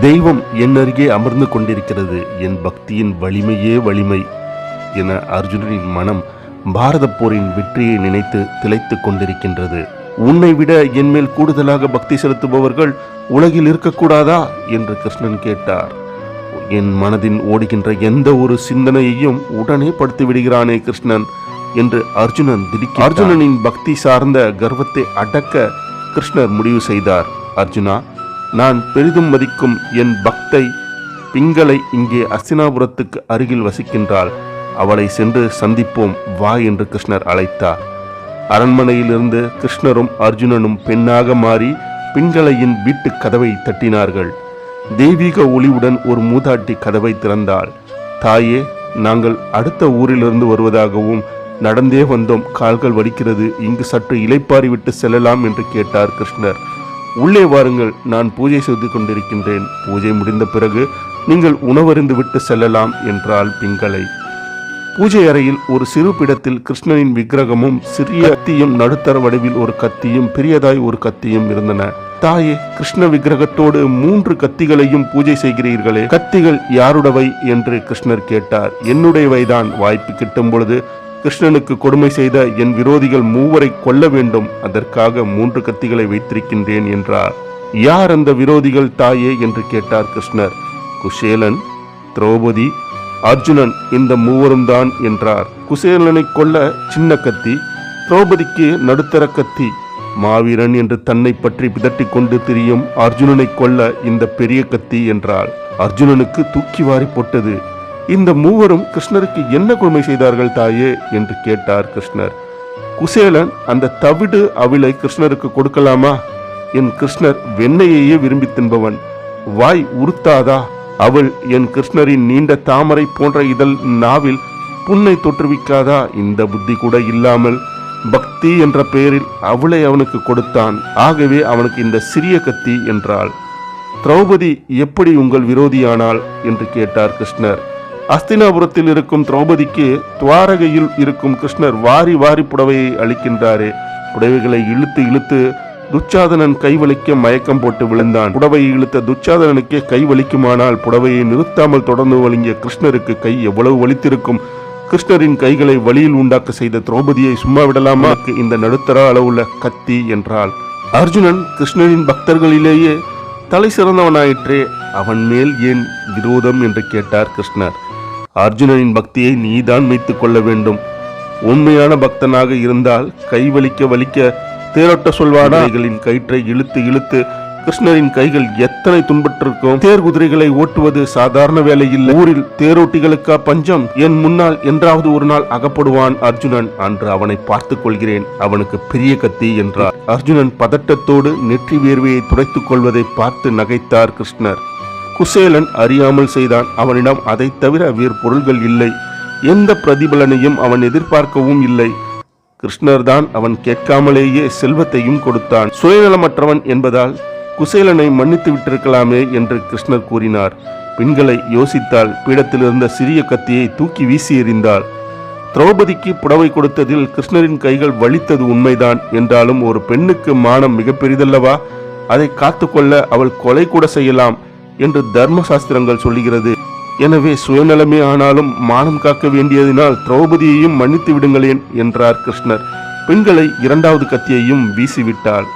தெய்வம் என் அருகே அமர்ந்து கொண்டிருக்கிறது. என் பக்தியின் வலிமையே வலிமை என அர்ஜுனனின் மனம் பாரத போரின் வெற்றியை நினைத்து திளைத்துக் கொண்டிருக்கின்றது. உன்னை விட என் மேல் கூடுதலாக பக்தி செலுத்துபவர்கள் உலகில் இருக்கக்கூடாதா? என்று கிருஷ்ணன் கேட்டார். என் மனதின் ஓடுகின்ற எந்த ஒரு சிந்தனையையும் உடனே படுத்து விடுகிறானே கிருஷ்ணன் என்று அர்ஜுனன் திடுக்கி அர்ஜுனனின் பக்தி சார்ந்த கர்வத்தை அடக்க கிருஷ்ணர் முடிவு செய்தார். அர்ஜுனா நான் பெரிதும் மதிக்கும் என் பக்தை பிங்களை இங்கே அஸ்தினாபுரத்துக்கு அருகில் வசிக்கின்றாள். அவளை சென்று சந்திப்போம் வா என்று கிருஷ்ணர் அழைத்தார். அரண்மனையிலிருந்து கிருஷ்ணரும் அர்ஜுனனும் பெண்ணாக மாறி பிங்களையின் வீட்டுக் கதவை தட்டினார்கள். தெய்வீக ஒளிவுடன் ஒரு மூதாட்டி கதவை திறந்தாள். தாயே நாங்கள் அடுத்த ஊரிலிருந்து வருவதாகவும் நடந்தே வந்தோம் கால்கள் வலிக்கிறது இங்கு சற்று இளைப்பாரி விட்டு செல்லலாம் என்று கேட்டார் கிருஷ்ணர். உள்ளே வாருங்கள் நான் பூஜை செய்து கொண்டிருக்கின்றேன். பூஜை முடிந்த பிறகு நீங்கள் உணவருந்து விட்டு செல்லலாம் என்றாள் பிங்களை பூஜை அறையில் ஒரு சிறு பிடத்தில் கிருஷ்ணனின் விக்கிரகமும் சிறிய கத்தியும் நடுத்தர வடிவில் ஒரு கத்தியும் பெரியதாய் ஒரு கத்தியும் இருந்தன. தாயே கிருஷ்ண விக்கிரகத்தோடு மூன்று கத்திகளையும் பூஜை செய்கிறீர்களே. கத்திகள் யாருடவை என்று கிருஷ்ணர் கேட்டார். என்னுடையவைதான். வாய்ப்பு கிட்டும் பொழுது கிருஷ்ணனுக்கு கொடுமை செய்த என் விரோதிகள் மூவரை கொல்ல வேண்டும். அதற்காக மூன்று கத்திகளை வைத்திருக்கின்றேன் என்றார். யார் அந்த விரோதிகள் தாயே என்று கேட்டார் கிருஷ்ணர். குஷேலன் திரௌபதி அர்ஜுனன் இந்த மூவரும் தான் என்றார். குசேலனை கொல்ல சின்ன கத்தி திரௌபதிக்கு நடுத்தர கத்தி. மாவீரன் என்று தன்னை பற்றி பிதட்டி கொண்டு திரியும் அர்ஜுனனை கொல்ல இந்த பெரிய கத்தி என்றாள். அர்ஜுனனுக்கு தூக்கி வாரி போட்டது. இந்த மூவரும் கிருஷ்ணருக்கு என்ன கொடுமை செய்தார்கள் தாயே? என்று கேட்டார் கிருஷ்ணர். குசேலன் அந்த தவிடு அவிலை கிருஷ்ணருக்கு கொடுக்கலாமா? என் கிருஷ்ணர் வெண்ணையையே விரும்பி தின்பவன். வாய் உறுத்தாதா? அவள் என் கிருஷ்ணரின் நீண்ட தாமரை போன்ற இதழ் நாவில் புண்ணை தொற்றுவிக்காதா? இந்த புத்தி கூட இல்லாமல் பக்தி என்ற பெயரில் அவளை அவனுக்கு கொடுத்தான். ஆகவே அவனுக்கு இந்த சிறிய கத்தி என்றாள். திரௌபதி எப்படி உங்கள் விரோதியானாள் என்று கேட்டார் கிருஷ்ணர். அஸ்தினாபுரத்தில் இருக்கும் திரௌபதிக்கு துவாரகையில் இருக்கும் கிருஷ்ணர் வாரி வாரி புடவையை அளிக்கின்றாரே. புடவைகளை இழுத்து இழுத்து துச்சாதனன் கை வலிக்க மயக்கம் போட்டு விழுந்தான். புடவையை இழுத்த துச்சாதனனுக்கே கை வலிக்குமானால் புடவையை நிறுத்தாமல் தொடர்ந்து வழங்கிய கிருஷ்ணருக்கு கை எவ்வளவு வலித்திருக்கும். கிருஷ்ணரின் கைகளை வழியில் உண்டாக்க செய்த திரௌபதியை சும்மா விடலாமா? இந்த நடுத்தர அளவுள்ள கத்தி என்றாள். அர்ஜுனன் கிருஷ்ணரின் பக்தர்களிலேயே தலை சிறந்தவனாயிற்றே. அவன் மேல் ஏன் விரோதம் என்று கேட்டார் கிருஷ்ணர். அர்ஜுனனின் பக்தியை நீதான் வைத்து கொள்ள வேண்டும். உண்மையான பக்தனாக இருந்தால் கை வலிக்க வலிக்க தேரோட்ட சொல்வாடாய்களின் கயிற்றை இழுத்து இழுத்து கிருஷ்ணரின் கைகள் எத்தனை துன்பட்டிருக்கும் தேர் குதிரைகளை ஓட்டுவது சாதாரண வேலை இல்லை ஊரில் தேரோட்டிகளுக்கா பஞ்சம்? என் முன்னால் என்றாவது ஒரு நாள் அகப்படுவான் அர்ஜுனன். அன்று அவனை பார்த்துக் கொள்கிறேன். அவனுக்கு பெரிய கத்தி என்றார். அர்ஜுனன் பதட்டத்தோடு நெற்றி வேர்வையை துடைத்துக் கொள்வதை பார்த்து நகைத்தார் கிருஷ்ணர். குசேலன் அறியாமல் செய்தான். அவனிடம் அதைத் தவிர வேறு பொருள்கள் இல்லை. எந்த பிரதிபலனையும் அவன் எதிர்பார்க்கவும் இல்லை. கிருஷ்ணர் தான் அவன் கேட்காமலேயே செல்வத்தையும் கொடுத்தான். சுயநலமற்றவன் என்பதால் குசேலனை மன்னித்து விட்டிருக்கலாமே என்று கிருஷ்ணர் கூறினார். பெண்களை யோசித்தால் பீடத்தில் இருந்த சிறிய கத்தியை தூக்கி வீசி எறிந்தாள். திரௌபதிக்கு புடவை கொடுத்ததில் கிருஷ்ணரின் கைகள் வலித்தது உண்மைதான். என்றாலும் ஒரு பெண்ணுக்கு மானம் மிக பெரிதல்லவா அதை காத்துக்கொள்ள அவள் கொலை கூட செய்யலாம். என்று தர்ம சாஸ்திரங்கள் சொல்லுகிறது. எனவே சுயநலமே ஆனாலும் மானம் காக்க வேண்டியதினால் திரௌபதியையும் மன்னித்து விடுங்களேன் என்றார் கிருஷ்ணர். பெண்களை இரண்டாவது கத்தியையும் வீசிவிட்டாள்.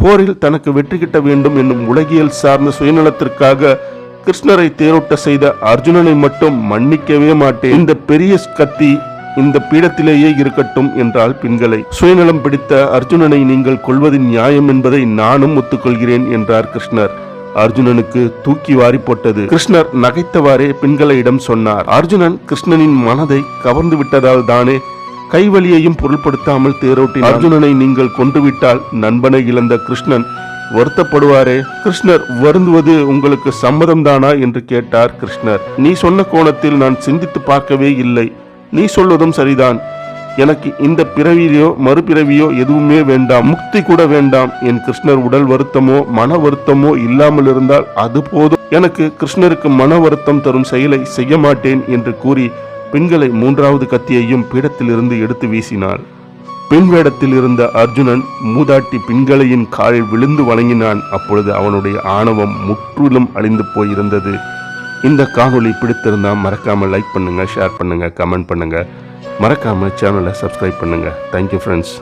போரில் தனக்கு வெற்றி கிட்ட வேண்டும் என்னும் உலகியல் சார்ந்த சுயநலத்திற்காக கிருஷ்ணரை தேரோட்ட செய்த அர்ஜுனனை மட்டும் மன்னிக்கவே மாட்டேன். இந்த பெரிய கத்தி இந்த பீடத்திலேயே இருக்கட்டும் என்றால் பெண்களை. சுயநலம் பிடித்த அர்ஜுனனை நீங்கள் கொள்வதின் நியாயம் என்பதை நானும் ஒத்துக்கொள்கிறேன் என்றார் கிருஷ்ணர். அர்ஜுனனுக்கு தூக்கி வாரி போட்டது. கிருஷ்ணர் நகைத்தவாறே பெண்களிடம் சொன்னார். அர்ஜுனன் கிருஷ்ணனின் மனதை கவர்ந்து விட்டதால் தானே கைவலியையும் பொருள்படுத்தாமல் தேரோட்டி அர்ஜுனனை நீங்கள் கொண்டுவிட்டால் நண்பனை இழந்த கிருஷ்ணன் வருத்தப்படுவாரே. கிருஷ்ணர் வருந்துவது உங்களுக்கு சம்மதம்தானா? என்று கேட்டார் கிருஷ்ணர். நீ சொன்ன கோணத்தில் நான் சிந்தித்து பார்க்கவே இல்லை. நீ சொல்வதும் சரிதான். எனக்கு இந்த பிறவியோ மறுபிறவியோ எதுவுமே வேண்டாம். முக்தி கூட வேண்டாம். என் கிருஷ்ணர் உடல் வருத்தமோ மன வருத்தமோ இல்லாமல் இருந்தால் அது போதும். எனக்கு கிருஷ்ணருக்கு மன வருத்தம் தரும் செயலை செய்ய மாட்டேன் என்று கூறி பெண்களை மூன்றாவது கத்தியையும் பீடத்திலிருந்து எடுத்து வீசினாள். பெண் வேடத்தில் இருந்த அர்ஜுனன் மூதாட்டி பின்களையின் காலில் விழுந்து வணங்கினான். அப்பொழுது அவனுடைய ஆணவம் முற்றிலும் அழிந்து போயிருந்தது. இந்த காணொளி பிடித்திருந்தா மறக்காம லைக் பண்ணுங்க ஷேர் பண்ணுங்க கமெண்ட் பண்ணுங்க. மறக்காம சேனலை சப்ஸ்கிரைப் பண்ணுங்க. Thank you friends